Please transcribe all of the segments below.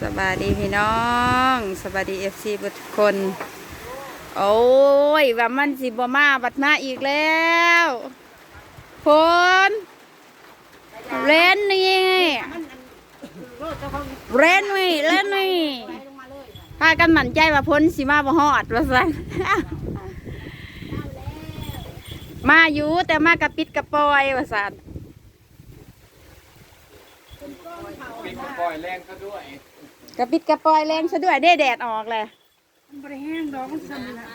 สบายดีพี่น้องสบายดีเอฟซีทุกคน โอ้ยว่ามันสิบมาบัดมาอีกแล้วพนเล่นนี่เล่นนี่เล่นนี่พากันหมั่นใจว่าพ้นสิมาบ่ฮอดว่าซั่นมาอยู่แต่มากระปิดกระปอยว่าซั่นปิดปล่อยแรงก็ด้วย กระปิดกระปอยแรงซะด้วยได้แดดออกเลยบริแห้งดอกมันซ้ำละ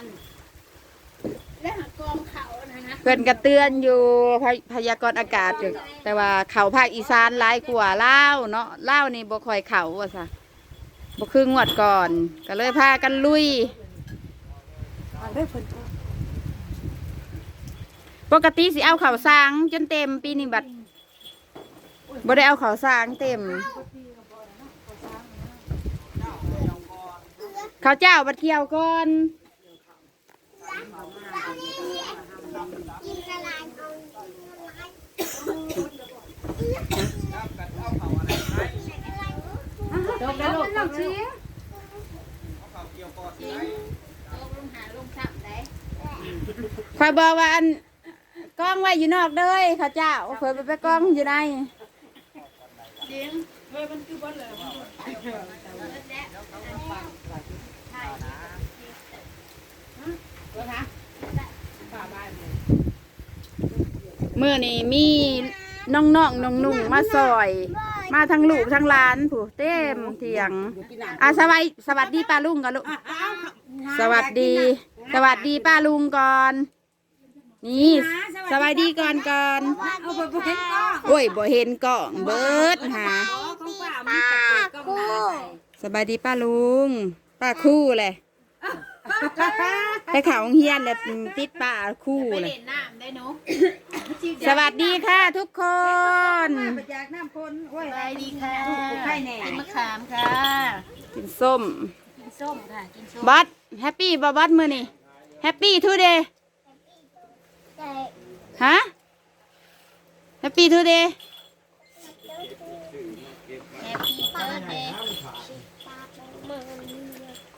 และหากองเขานะนะเพื่อนกระเตือนอยู่พยพยากรณ์อากาศอยู่แต่ว่าเขาภาคอีสานหลายกว่าเล่าวเนาะเล่าวนี่บ่ค่อยเขาว่าซะบ่คืองวดก่อน ก็เลยพากันลุยได้ผลปกติสิเอาเขาวสร้างจนเต็มปีนี้บัดบ่ได้เอาเขาวสร้างเต็ม ข้าวเจ้าบัดเคี่ยวก่อนดอกได้ลูกน้ำชี้คอยบอกว่าอันกล้องไว้อยู่นอกเด้ยข้าวเจ้าเผื่อไปไปกล้องอยู่ในเมื่อ นี้มีน้องน้องๆน้องนุ่งๆมาซอย มาทั้งลูกทั้งหลานผู้เต็มเถียงอะสวัสดีสวัสดีป้าลุงกันลูกสวัสดี สวัสดีป้าลุงก่อน นี่สวัสดีก่อนก่อนเอาไปเห็นก็โอ้ยบ่เห็นกล่องเบิดหาของป้ามีแต่เปิดก็มาใส่ สบายดีป้าลุง ป้าคู่เลย ไปเขาโรงเฮียนเลยติดป้าคู่เลยเล่นน้ำได้หนูสวัสดีค่ะทุกคนไปจากน้ำคนโอ้ยสวัสดีค่ะไข่แหน่กินมะขามค่ะ กินส้ม กินส้มค่ะ กินส้มบัตแฮปปี้บบัตมือนี่แฮปปี้ทูเดย์ฮะแฮปปี้ทูเดย์แฮปปี้เบิร์ดเดย์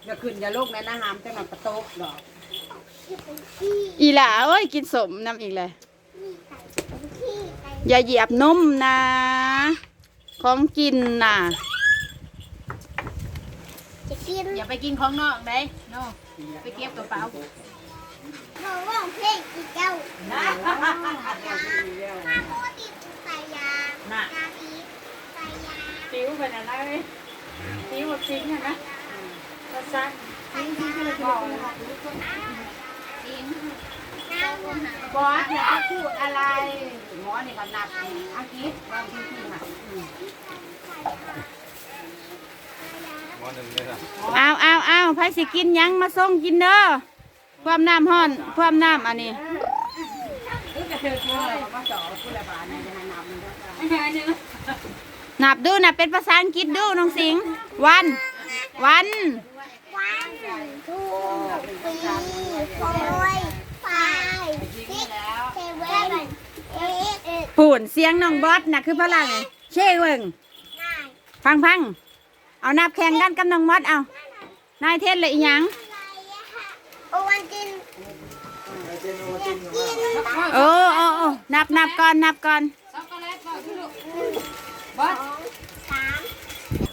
อย่าขึ้นอย่าลกนะนะหามแต่มันประตกดอกอีหล่าเอ้ยกินสมน้ำอีกเลยอย่าเหยียบนมนะ ของกินน่ะจะกินอย่าไปกินของนอกได้โนไปเก็บกระเป๋าเขาร้องเพลงอีกเจ้าถ้าโมติดใส่ยางยาอีใส่ยาติวเป็นอะไรติวจริงนะภาษาใส่ยาบอกกินน้ำหัว บอสเนี่ยพูดอะไรหมอนี่ก็นับอาทิตย์บางทีที่หันหมอหนึ่งเลยนะเอาเอาเอาไผสิกินยังมาส่งกินเด้อความน้ำห้อนความน้ำอันนี้หนับดูนับเป็นภาษาอังกฤษดูน้องสิง วัน วันทูปีโฟ ยไฟซิกเซเว่นเอ็กเอ็ดปูนเสียงน้องบอสน่ะคือพลังเช่เวิงนายพังพังเอานับแข่งกันกับน้องบอสเอานายเทศเลยอีหยังอะไรอะค่ะโอวันจินอยากกินโอ้โอ้โอ้นับนับก่อนนับก่อนสองสาม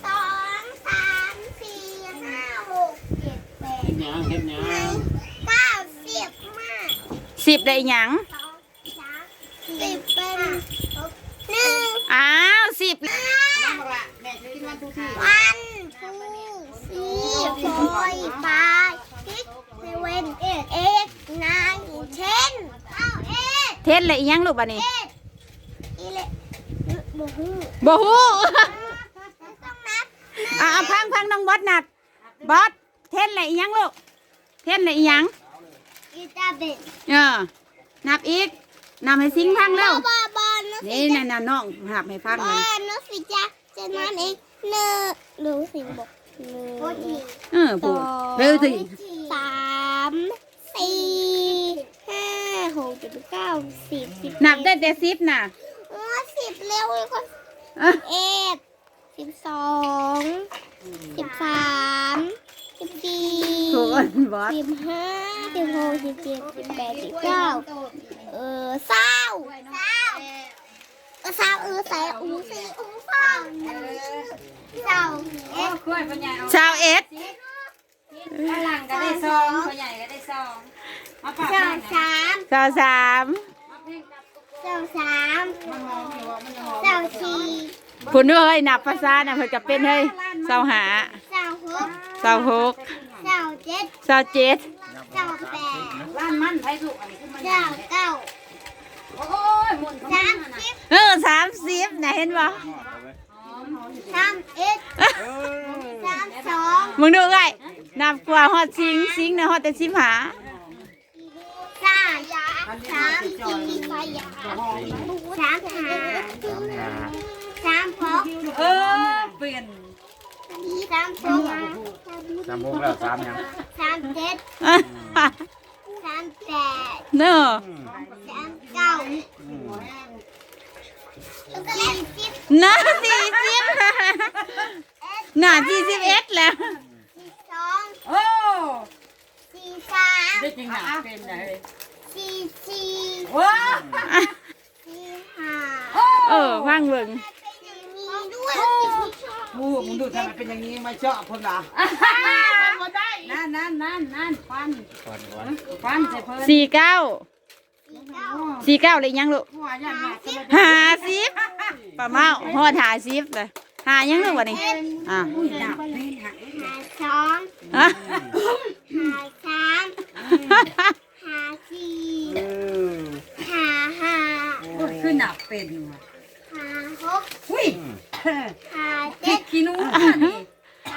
สองสามสี่ห้าหกเจ็ดแปดเนี้ยเห็นเนี้ย เก้าสิบมาก สิบได้อีหยังสิบเป็นหนึ่งอ้าวสิบวันทูสี่โฟยไฟซิกเซเว่นเอ็ดเอ็กนายเชนเก้าเอ็ดเทศเลยอีหยังลูกบัดนี้เอ็ดอีเล็บูฮูบ่ฮู้ต้องนับอะเอาพังพังน้องบอสนับบอสเทศเลยอีหยังลูกเทศเลยอีหยัง อีตาเบ็ดเออนับอีกนับให้สิงพังบแล้อวบอบอนุสินี่น่ะน่ะน้องนับให้ฟังบเลอยนุสิจ้ะจะนอนเองหนึ่งหรือสิบอกหนึ่งเออพูดเร็วสิสามสี่ห้าหกเจ็ดแปดเก้าสิบสิบนับได้แต่สิบน่ะโอ้สิบเร็วเลยคน เอ้อเอ็ดสิบสองค นบอสสิบห้าสิบหกสิบเจ็ดสิบแปดสิบเก้าเออเศร้าเศร้าเออเศร้าเออใส่อูสีอูเศร้าเศร้าเอ๊ะกล้วยพ่อใหญ่เอาชาวเอ็ดฝรั่งก็ได้ซองพ่อใหญ่ก็ได้ซองมาปากเศร้าแม่นะสามชาวสามเศร้าสามเศร้าสี่คุณเอ้ยนับภาษาน่ะเพิ่นก็เป็นเฮ้ยชาวหาเศร้าหก ชาวหกเศร้าเจ็ดชาวเจ็ดเศร้าแปดร้านมันไผสุกอันนี้คือมันเศร้าเก้าโอ้ยหมุนของสามัมนน่ะสิบเออสามสิบนะเห็นบ่สามเอ็ดสามสองมึงดูไงนับกว่าฮอดซิงซิงนะฮอดแต่สิบหาสามสามสี่สามห้าสามหกเออเปลี่ยน สามหกสามโมงแล้วสามยังสามเจ็ดสามแปดเนอะสามเก้าสี่สิบน่าสี่สิบน่าสี่สิบเอ็ดแล้วสี่สองโอ้สี่สามได้จริงหนักเป็นไงสี่สี่ว้าสี่ห้าเออฟังเบิ่งมีด้วย มูมึงดูทำไมเป็นอย่างนี้ไม่ชอบคนละนั่นนั่นนั่นนั่นฟันก่อนก่อนฟันใส่เพิ่นสี่เก้าสี่เก้าสี่เก้าเลยยังลูกหัวยันหนักจะมาหาสิบป้าเมาฮอดหาสิบเลยหายังลูกวะนี่อะห้าสองอะห้าสามห้าสี่ห้าห้าคือหนักเป็นว่ะห้าหกอุ้ยห้า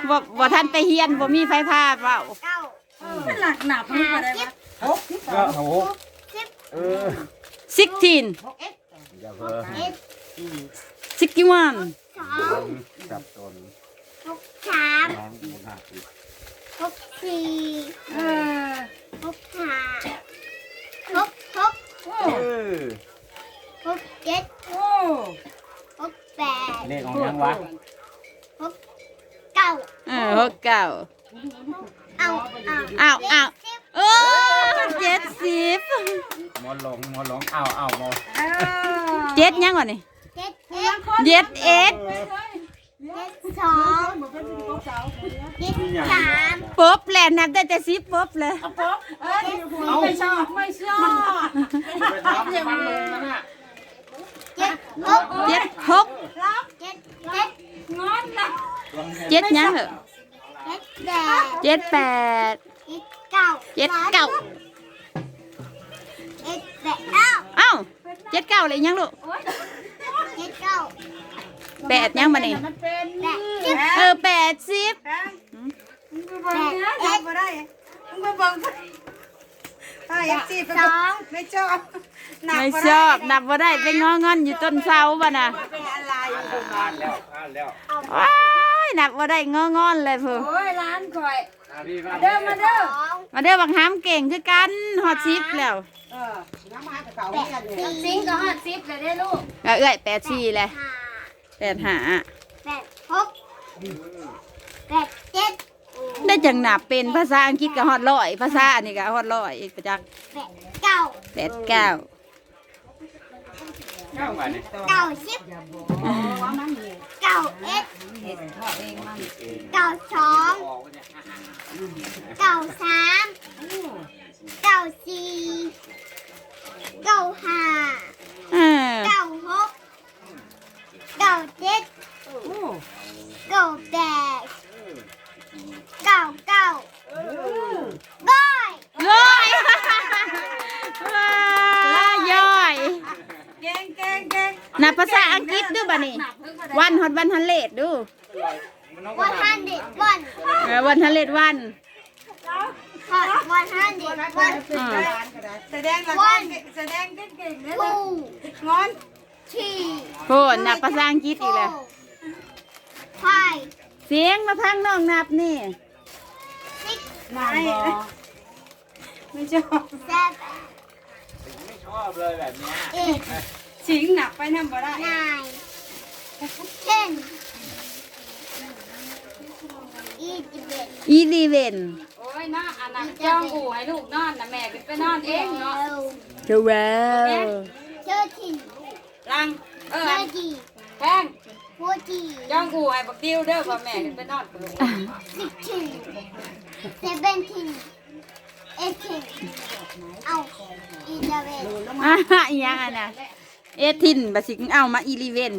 บ่บ่ทันไปเฮียนบ่มีไฟฟ้าเปล่าเก้าเป็นหลักหนักมันก็ได้วะหกที่สก็องโอ้โหเออสิกทีนอย่าเพิ่งเอ็ดสิกกี้วันสองจับตนหกสามน้องบุญหักอีกหกสี่เออหกห้าหกหกโอ้เออหกเจ็ดโอ้หกแปดเลขของยังวะหกเก้าเออ หกเก้าเอาเอาอ้าวอ้าวเออเจ็ดสิบหมอหลงหมอหลงอ้าวอ้าวหมอเออเจ็ดยังวะนี่เจ็ดเอ็ดเจ็ดเอ็ดเจ็ดสองเจ็ดสามปุ๊บแหลนนับได้แต่สิบปุ๊บเลยไม่ชอบไม่ชอบไปทำมันลงนั่นน่ะเจ็ดหกเจ็ดหกเจ็ดเจ็ดงอนละเจ็ดยังเหรอ เจ็ดแปดเจ็ดแปดเจ็ดเก้าเจ็ดเก้าเจ็ดแปดเก้าเอ้าเจ็ดเก้าเลยยังลูกเจ็ดเก้าแปดยังมานี่มันเป็นแปดสิบเออแปดสิบมึงไปเบิ่งนะจับบ่ได้มึงไปเบิ่งไอ้ยังจีบสองไม่ชอบหนักไม่บ่ชได้อบนับว่าได้ไปงองอนอยู่ต้นเสาบ่น่ะเป็นอะไรอ่านแล้วอ่านแล้วว้าย นับว่าได้งองอนเลยเพื่อโอ้ยร้านข่อยอ่าพี่มาเดินมาเด้อสองมาเด้อบังหามเก่งคือกันฮอดสิบแล้วเออน้ำมากับเขาแปเนี่ยดเนี่ยสี่ซิงก็ฮอดซิปเลยได้ลูกเอ้ยแปดสี่เลยห้าแปดหาแปดหกแปดเจ็ดได้จังนับเป็นภาษาอังกฤษก็ฮอดร้อยภาษาอันนี้ก็ฮอดร้อยประจักษ์แปดเก้าแปดเก้า ข้าบ้านนี่เก้าสิบเก้าเอ็ดเก้าสองเก้าสามเก้าสี่เก้าห้า อวันฮันเลวันวันฮันด็ดวันแสดงละครแสดงเก่งๆนะลูกงอนทีโหนับภาษาอังกฤษอีกแล้วไฟเสียงมาพังน้องนับนี่ไม่ไม่ชอบเซเว่นไม่ชอบเลยแบบนี้ยเอ็ดสิงหนักไปนำบ่ได้นายเทน อีจิเบ็ดอีลีเวนโอ้ยยนะอันนั้นจ้องอู่ให้ลูกนอนนะแม่ไปนอนเองเนาะเจ้าแววเจอทีรังเออเจอทีแพงโฟทีจ้องอู่ให้บักดิวเด้อพ่อแม่ไปนอนกับลูกสิบทีเซเว่นทีเอทีเอาอีเลเวนอะอีหยังอะนะเอทินบาสิงเอามาอีลีเวน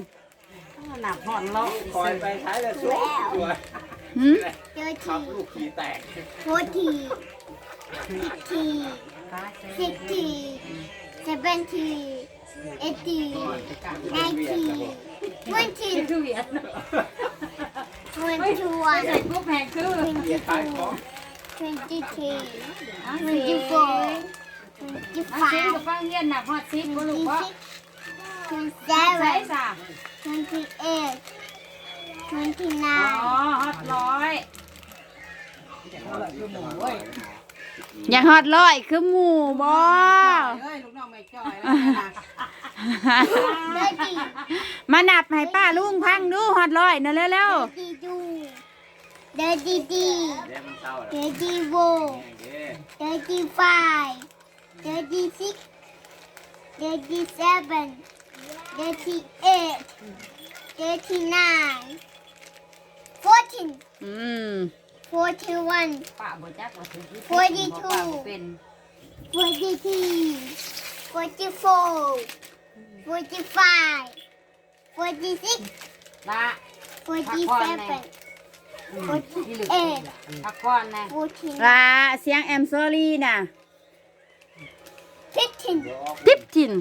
หนักห่อนเนาะ คอยไปใช้แต่ตัวตัว หืมเจอทีลูกขีแตกโคทีสิบทีสิบทีเซเว่นทีเอทีไนทีวันทีทเวียนทวนทวนใส่พวกแพงคือเวียนตายของ20 24 25 ฟังฟังเรียนหนักฮอดซิบบ่ลูกบ่สิบแปดยี่สิบ27 28 น้ำที่นาอ๋อฮอตร้อยอยากฮอดร้อยคือหมูบ่เฮ้ยลูกน้องไม่จอยมานับให้ป้าลุงพังดูฮอดร้อยนั่นแล้วๆกี่ดูเดจีดีเดจีโวเดจีไฟเดจีซิกเดจีเซเว่นเดจีเอ็ดเดจีไน 14 อืม 41 ป้าบ่จักว่าถึงที่เป็นบ่ป้าบ่เป็น 43 44 45 46 ละ47 ที่เหลือพักก่อนนะ 14 ลาเสียงแอมซอรี่น่ะ 15 ทิปทิน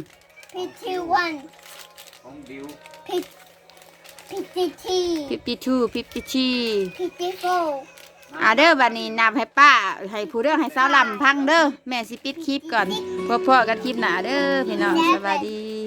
51 ของบิว 15 three 52 53 fifty four อ่าเด้อบัดนี้นับให้ป้าให้ผู้เรื่องให้สาวลำพังเด้อแม่สิปิดคลิปก่อนพบๆกันคลิปหน้าเด้อพี่น้องสวัสดี